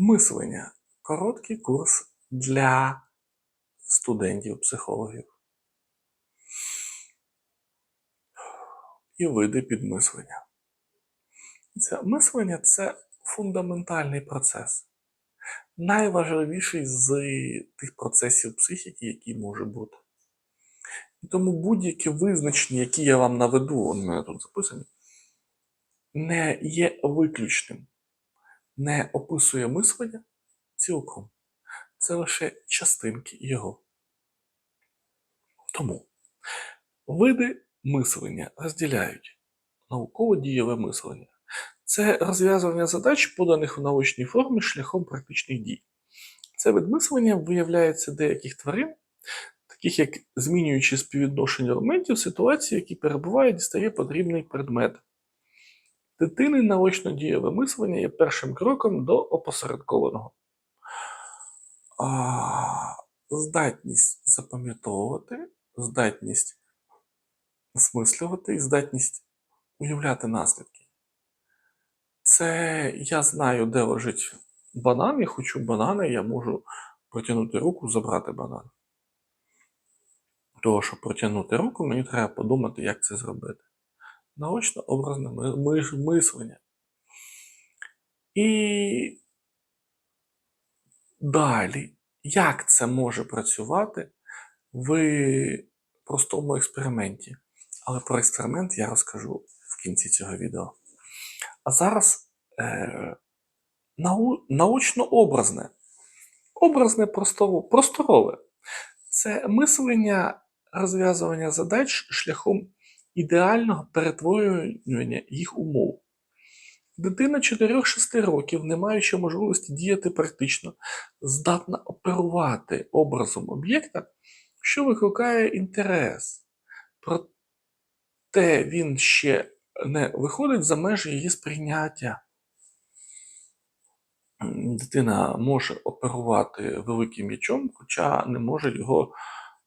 Мислення. Короткий курс для студентів-психологів. І види підмислення. Це мислення це фундаментальний процес. Найважливіший з тих процесів психіки, які може бути. І тому будь-які визначення, які я вам наведу, мене тут записані, не є виключним, не описує мислення цілком. Це лише частинки його. Тому види мислення розділяють науково-дієве мислення. Це розв'язування задач, поданих в научній формі шляхом практичних дій. Це вид мислення виявляється деяких тварин, таких як змінюючи співвідношення елементів ситуації, які перебуває, дістає потрібний предмет. Дитини наочно-дієве мислення є першим кроком до опосередкованого. А, здатність запам'ятовувати, здатність осмислювати і здатність уявляти наслідки. Це я знаю, де лежить банан, я хочу банани, я можу протягнути руку, забрати банан. Того, щоб протягнути руку, мені треба подумати, як це зробити. Наочно образне ми- ми- мислення. І далі, як це може працювати в простому експерименті? Але про експеримент я розкажу в кінці цього відео. А зараз е, нау, научно-образне. Образне просторове. Це мислення розв'язування задач шляхом ідеального перетворювання їх умов. Дитина 4-6 років, не маючи можливості діяти практично, здатна оперувати образом об'єкта, що викликає інтерес. Проте він ще не виходить за межі її сприйняття. Дитина може оперувати великим м'ячом, хоча не може його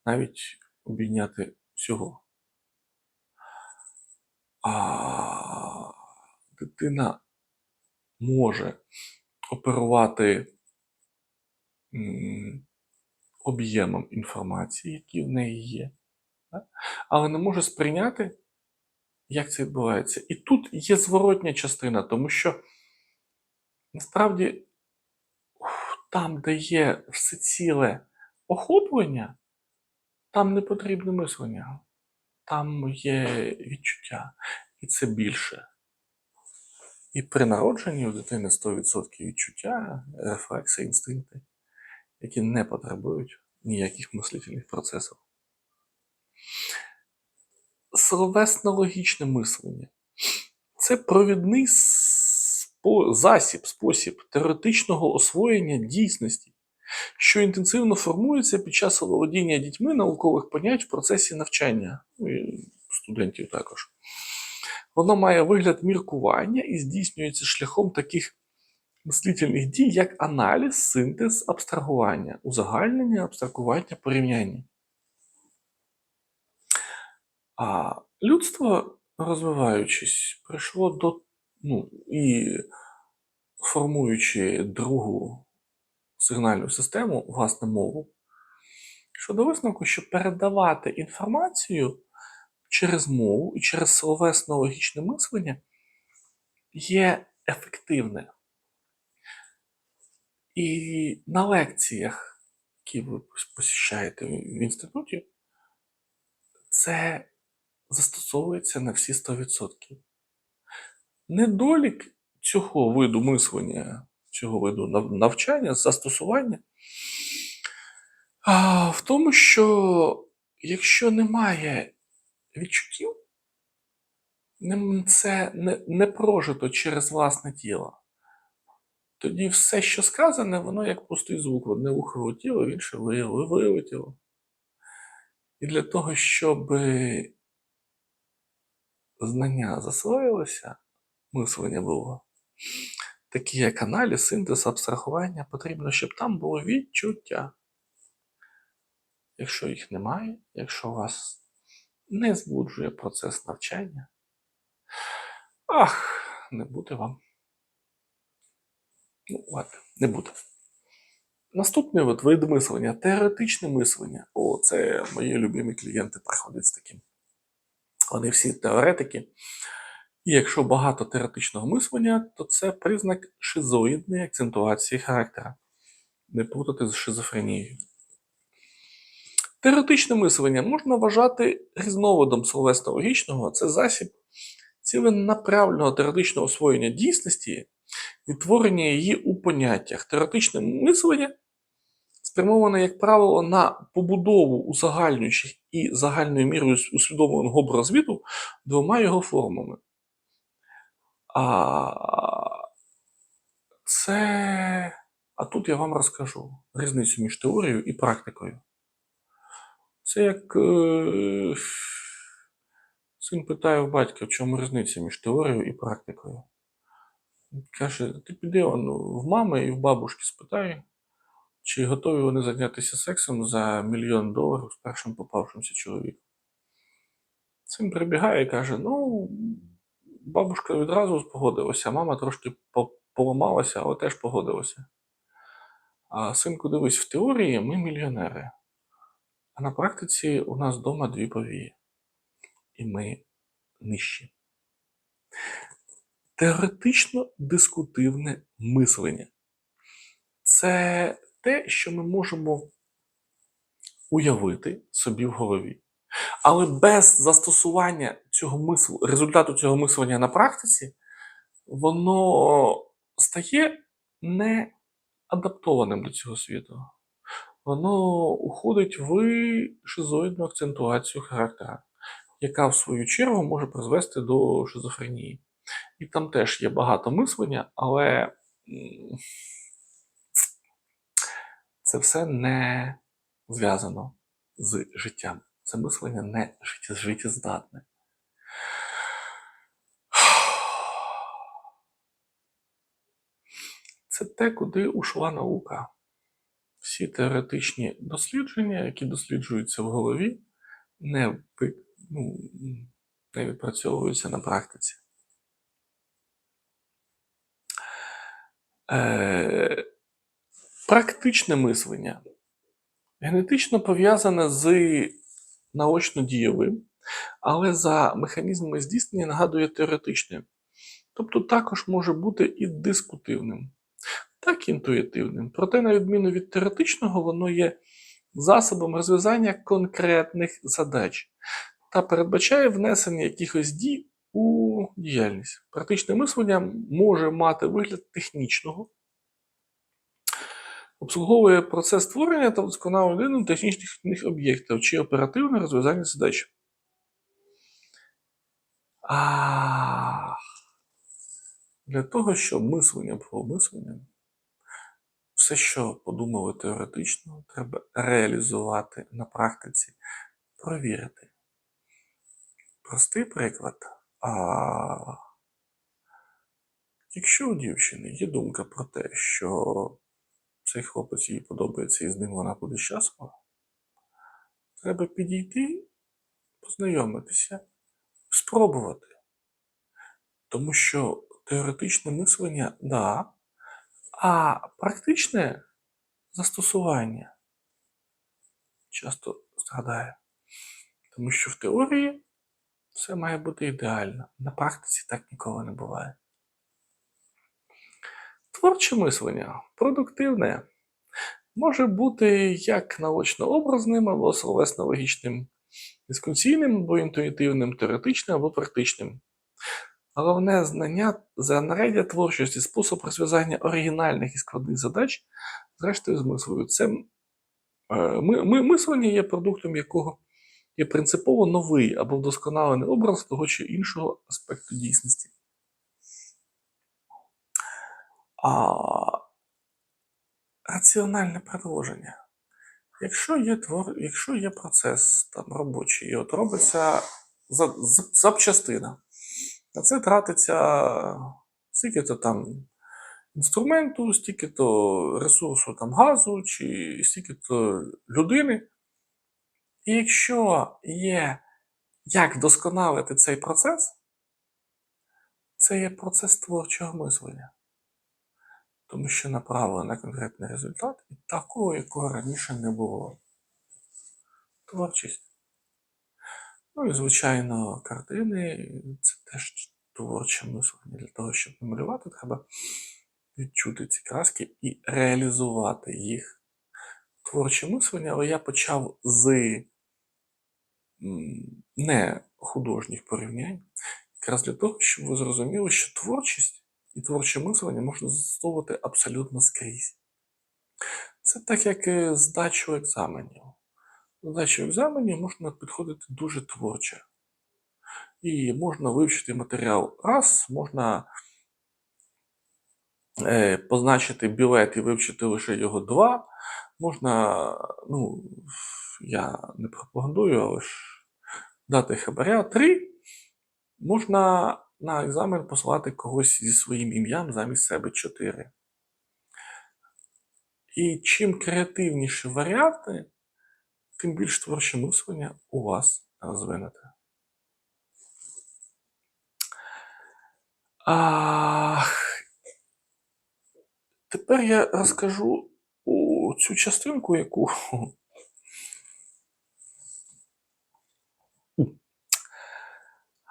навіть обійняти всього. А дитина може оперувати об'ємом інформації, який в неї є, але не може сприйняти, як це відбувається. І тут є зворотня частина, тому що насправді там, де є всеціле охоплення, там не потрібне мислення, там є відчуття, і це більше. І при народженні у дитини 100% відчуття, рефлекси, інстинкти, які не потребують ніяких мислительних процесів. Словесно-логічне мислення це провідний засіб, спосіб теоретичного освоєння дійсності, що інтенсивно формується під час володіння дітьми наукових понять в процесі навчання, ну і студентів також. Воно має вигляд міркування і здійснюється шляхом таких мислительних дій, як аналіз, синтез, абстрагування, узагальнення, абстрагування, порівняння. А людство, розвиваючись, прийшло до, ну, і формуючи другу сигнальну систему, власне мову, що до висновку, що передавати інформацію через мову і через словесно-логічне мислення є ефективне. І на лекціях, які ви посіщаєте в інституті, це застосовується на всі 100%. Недолік цього виду мислення, цього виду навчання, застосування в тому, що якщо немає відчуттів, це не, прожито через власне тіло. Тоді все, що сказане, воно як пустий звук. Одне ухо влетіло, інше ви- ви- вилетіло. І для того, щоб знання засвоїлося, мислення було, такі як аналіз, синтез, абстрагування, потрібно, щоб там було відчуття. Якщо їх немає, якщо вас не збуджує процес навчання, ах, не буде вам Ну, ладно, не буде. Наступний от вид мислення теоретичне мислення. О, це мої любимі клієнти приходять з таким. Вони всі теоретики. І якщо багато теоретичного мислення, то це признак шизоїдної акцентуації характера. Не плутати з шизофренією. Теоретичне мислення можна вважати різновидом словесно-логічного, це засіб ціленаправленого теоретичного освоєння дійсності, відтворення її у поняттях. Теоретичне мислення спрямоване, як правило, на побудову узагальнюючих і загальною мірою усвідомленого оброзвіту двома його формами. А це. А тут я вам розкажу різницю між теорією і практикою. Це як е, син питає у батька, в чому різниця між теорією і практикою. Каже, ти піди он, в мами і в бабушки спитай, чи готові вони зайнятися сексом за мільйон доларів з першим попавшимся чоловіком. Син прибігає і каже: ну, бабушка відразу погодилася, мама трошки поламалася, але теж погодилася. А синку, дивись, в теорії ми мільйонери. А на практиці у нас вдома дві повії. І ми нижчі. Теоретично дискутивне мислення. Це те, що ми можемо уявити собі в голові. Але без застосування цього мислу, результату цього мислення на практиці, воно стає не адаптованим до цього світу. Воно уходить в шизоїдну акцентуацію характера, яка в свою чергу може призвести до шизофренії. І там теж є багато мислення, але це все не зв'язано з життям. Це мислення не життєздатне. Це те, куди ушла наука. Всі теоретичні дослідження, які досліджуються в голові, не, ну, не відпрацьовуються на практиці. Е, практичне мислення генетично пов'язане з наочно-дієвим, але за механізмами здійснення нагадує теоретичне. Тобто також може бути і дискутивним, так і інтуїтивним. Проте, на відміну від теоретичного, воно є засобом розв'язання конкретних задач та передбачає внесення якихось дій у діяльність. Практичне мислення може мати вигляд технічного, обслуговує процес створення та вдосконалення технічних об'єктів чи оперативне розв'язання задач. А для того, щоб мислення було мисленням, все, що подумали теоретично, треба реалізувати на практиці, провірити. Простий приклад. А якщо у дівчини є думка про те, що цей хлопець їй подобається і з ним вона буде щаслива, треба підійти, познайомитися, спробувати. Тому що теоретичне мислення да, а практичне застосування часто страдає. Тому що в теорії все має бути ідеально. На практиці так ніколи не буває. Творче мислення, продуктивне, може бути як наочно-образним або словесно-логічним, дискусійним або інтуїтивним, теоретичним або практичним. Головне знання занаряддя творчості, спосіб розв'язання оригінальних і складних задач, зрештою, з мислою. Це е, ми, мислення є продуктом якого є принципово новий або вдосконалений образ того чи іншого аспекту дійсності. А раціональне продовження. Якщо є твор, якщо є процес там робочий, і от робиться за- за- запчастина, на це тратиться стільки-то там інструменту, стільки-то ресурсу там газу, чи стільки-то людини. І якщо є як вдосконалити цей процес, це є процес творчого мислення. Тому що направили на конкретний результат, і такого, якого раніше не було. Творчість. Ну і, звичайно, картини це теж творче мислення. Для того, щоб намалювати, треба відчути ці краски і реалізувати їх. Творче мислення, але я почав з не художніх порівнянь, якраз для того, щоб ви зрозуміли, що творчість і творче мислення можна застосовувати абсолютно скрізь. Це так, як і здачу екзаменів. Здачу екзаменів можна підходити дуже творче. І можна вивчити матеріал раз, можна е, позначити білет і вивчити лише його два. Можна, ну, я не пропагандую, але ж дати хабаря три. Можна на екзамен посилати когось зі своїм ім'ям замість себе чотири. І чим креативніші варіанти, тим більш творче мислення у вас розвинете. А... Тепер я розкажу цю частинку, яку.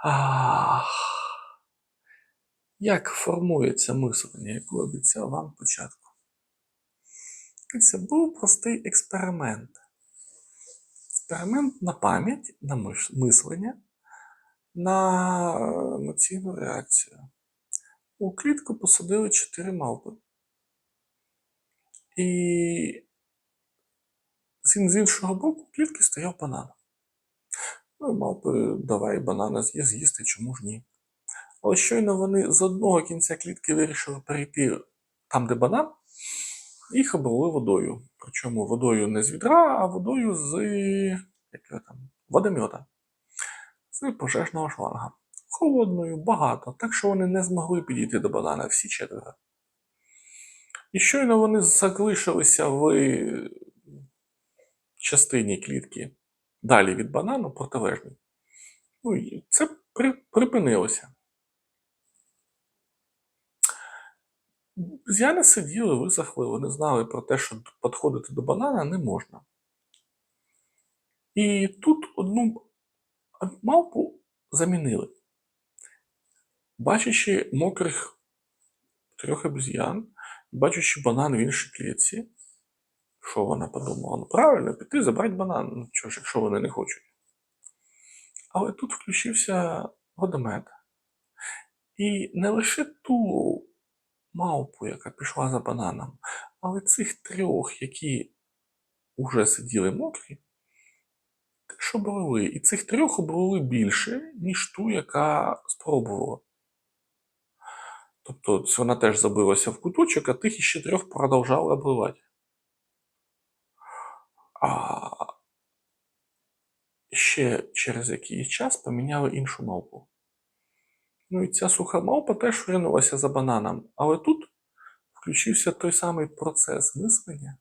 А... Як формується мислення, яку обіцяв вам спочатку? Це був простий експеримент. Експеримент на пам'ять, на мислення, на емоційну реакцію. У клітку посадили чотири мавпи. І з іншого боку клітки стояв банан. Ну, мавпи, давай банана з'їсти, чому ж ні. Але щойно вони з одного кінця клітки вирішили перейти там, де банан, їх облили водою. Причому водою не з відра, а водою з як там, водомета, з пожежного шланга. Холодною, багато, так що вони не змогли підійти до банана всі четверо. І щойно вони залишилися в частині клітки далі від банану протилежній. Ну, і це при, припинилося. З'яни сиділи, висохли, вони знали про те, що підходити до банана не можна. І тут одну мавпу замінили. Бачачи мокрих трьох обезьян, бачачи банан в іншій клітці, що вона подумала? Ну правильно, піти забрати банан. Ну що ж, якщо вони не хочуть. Але тут включився водомет. І не лише ту мавпу, яка пішла за бананом, але цих трьох, які вже сиділи мокрі, теж обрали. І цих трьох обрали більше, ніж ту, яка спробувала. Тобто вона теж забилася в куточок, а тих іще трьох продовжали обливати. А ще через якийсь час поміняли іншу мавпу. Ну і ця суха мавпа теж ринулася за бананом. Але тут включився той самий процес мислення,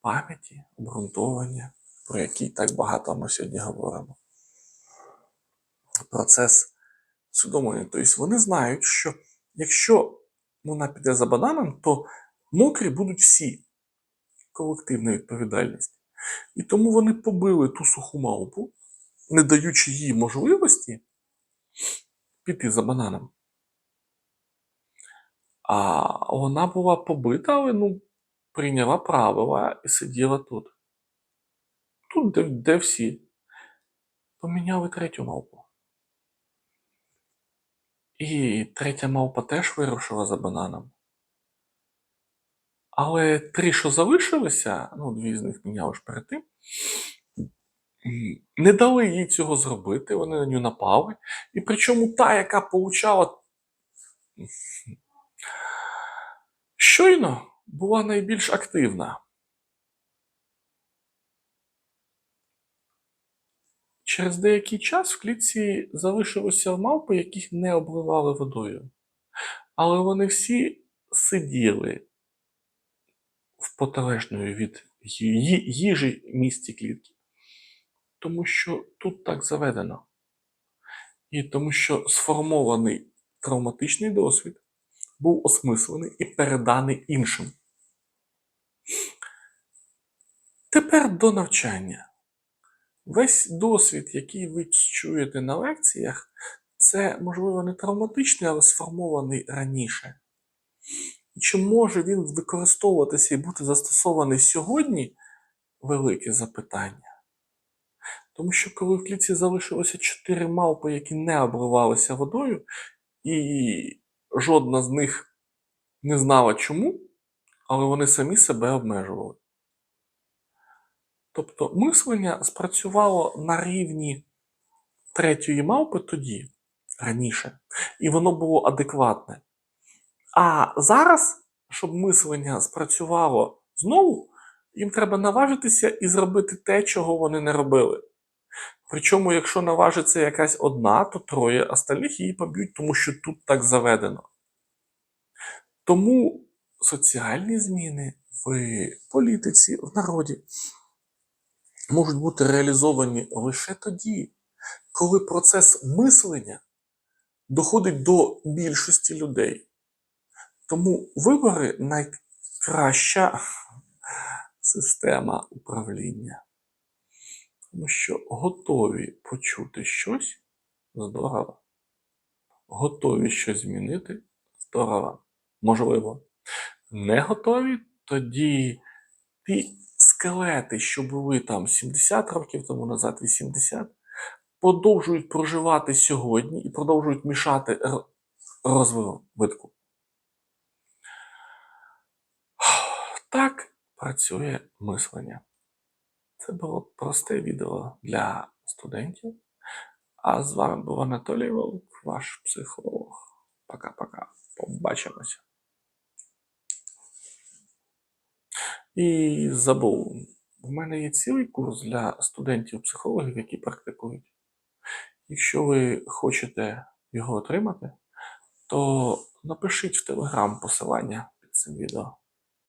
пам'яті, обґрунтовування, про який так багато ми сьогодні говоримо. Процес усвідомлення. Тобто вони знають, що якщо вона піде за бананом, то мокрі будуть всі. Колективна відповідальність. І тому вони побили ту суху мавпу, не даючи їй можливості піти за бананом. А вона була побита, але ну, прийняла правила і сиділа тут. Тут, де, де всі. Поміняли третю мавпу. І третя мавпа теж вирушила за бананом. Але три, що залишилися, ну, дві з них міняли ж перед тим, не дали їй цього зробити, вони на нього напали. І причому та, яка получала щойно, була найбільш активна. Через деякий час в клітці залишилося мавпи, яких не обливали водою. Але вони всі сиділи в протилежної від їжі місці клітки. Тому що тут так заведено. І тому що сформований травматичний досвід був осмислений і переданий іншим. Тепер до навчання. Весь досвід, який ви чуєте на лекціях, це, можливо, не травматичний, але сформований раніше. Чи може він використовуватися і бути застосований сьогодні? Велике запитання. Тому що коли в клітці залишилося чотири мавпи, які не обливалися водою, і жодна з них не знала чому, але вони самі себе обмежували. Тобто мислення спрацювало на рівні третьої мавпи тоді, раніше, і воно було адекватне. А зараз, щоб мислення спрацювало знову, їм треба наважитися і зробити те, чого вони не робили. Причому, якщо наважиться якась одна, то троє остальних її поб'ють, тому що тут так заведено. Тому соціальні зміни в політиці, в народі можуть бути реалізовані лише тоді, коли процес мислення доходить до більшості людей. Тому вибори найкраща система управління. Тому що готові почути щось здорово. Готові щось змінити здорово. Можливо. Не готові, тоді ті скелети, що були там 70 років тому назад, 80, продовжують проживати сьогодні і продовжують мішати розвитку. Так працює мислення. Це було просте відео для студентів. А з вами був Анатолій Волк, ваш психолог. Пока-пока. Побачимося. І забув. У мене є цілий курс для студентів-психологів, які практикують. Якщо ви хочете його отримати, то напишіть в Телеграм посилання під цим відео.